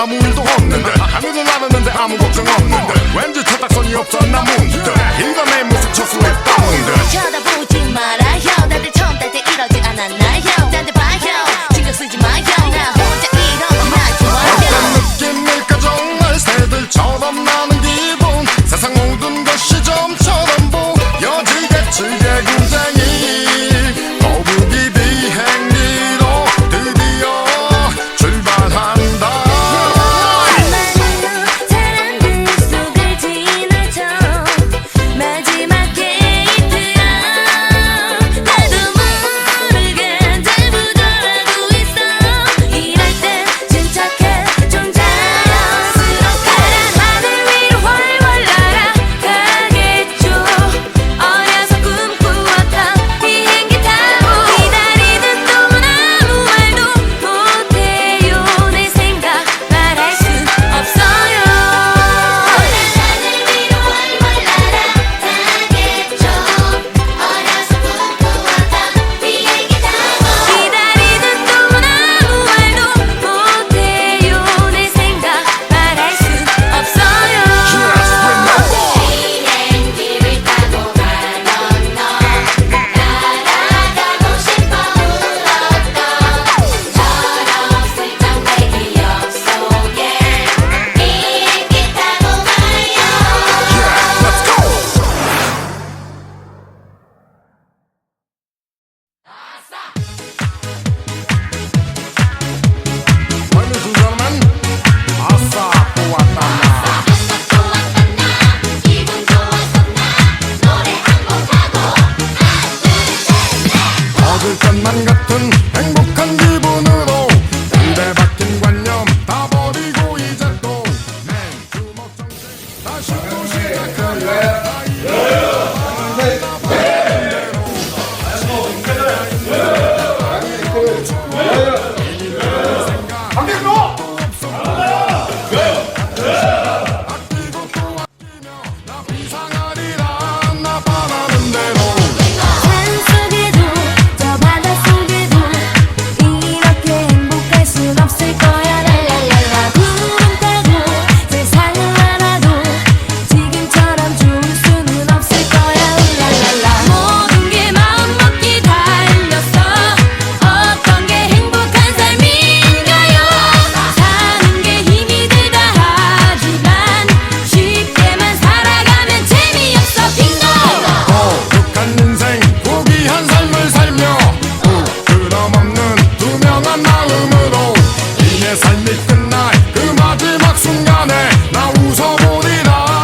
아무 일도 없는데 아무도 나르는데 아무 걱정 없는데 왠지 철딱선이 없어 나 문. 끝날 그 마지막 순간에 나 웃어보니 나